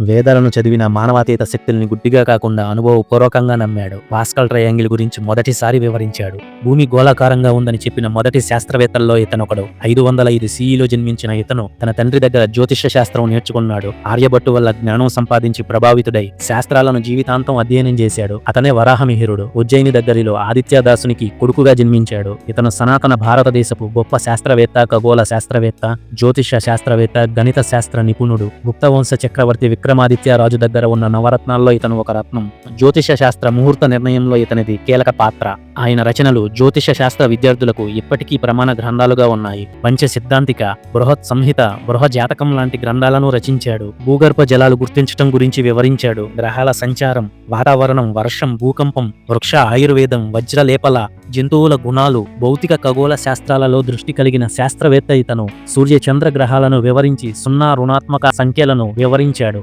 వేదాలను చదివిన మానవాతీత శక్తుల్ని గుడ్డిగా కాకుండా అనుభవపూర్వకంగా నమ్మాడు. పాస్కల్ ట్రయాంగిల్ గురించి మొదటిసారి వివరించాడు. భూమి గోళాకారంగా ఉందని చెప్పిన మొదటి శాస్త్రవేత్తల్లో ఇతనొకడు. ఐదు వందల ఐదు సిఈలో జన్మించిన ఇతను తన తండ్రి దగ్గర జ్యోతిష్య శాస్త్రం నేర్చుకున్నాడు. ఆర్యభట్టు వల్ల జ్ఞానం సంపాదించి ప్రభావితుడై శాస్త్రాలను జీవితాంతం అధ్యయనం చేశాడు. అతనే వరాహమిహిరుడు. ఉజ్జయిని దగ్గరిలో ఆదిత్యదాసునికి కొడుకుగా జన్మించాడు. ఇతను సనాతన భారతదేశపు గొప్ప శాస్త్రవేత్త ఖగోళ శాస్త్రవేత్త జ్యోతిష శాస్త్రవేత్త గణిత శాస్త్ర నిపుణుడు గుప్తవంశ చక్రవర్తి విక్రమ రాజు దగ్గర ఉన్న నవరత్నాల్లో ఇతను ఒక రత్నం. జ్యోతిష శాస్త్ర ముహూర్త నిర్ణయంలో ఇతనిది కీలక పాత్ర. ఆయన రచనలు జ్యోతిష శాస్త్ర విద్యార్థులకు ఇప్పటికీ ప్రమాణ గ్రంథాలుగా ఉన్నాయి. పంచ సిద్ధాంతిక బృహత్ సంహిత బృహ జాతకం లాంటి గ్రంథాలను రచించాడు. భూగర్భ జలాలు గుర్తించటం గురించి వివరించాడు. గ్రహాల సంచారం వాతావరణం వర్షం భూకంపం వృక్ష ఆయుర్వేదం వజ్రలేపల జంతువుల గుణాలు భౌతిక ఖగోళ శాస్త్రాలలో దృష్టి కలిగిన శాస్త్రవేత్త ఇతను. సూర్య చంద్ర గ్రహాలను వివరించి సున్నా రుణాత్మక సంఖ్యలను వివరించాడు.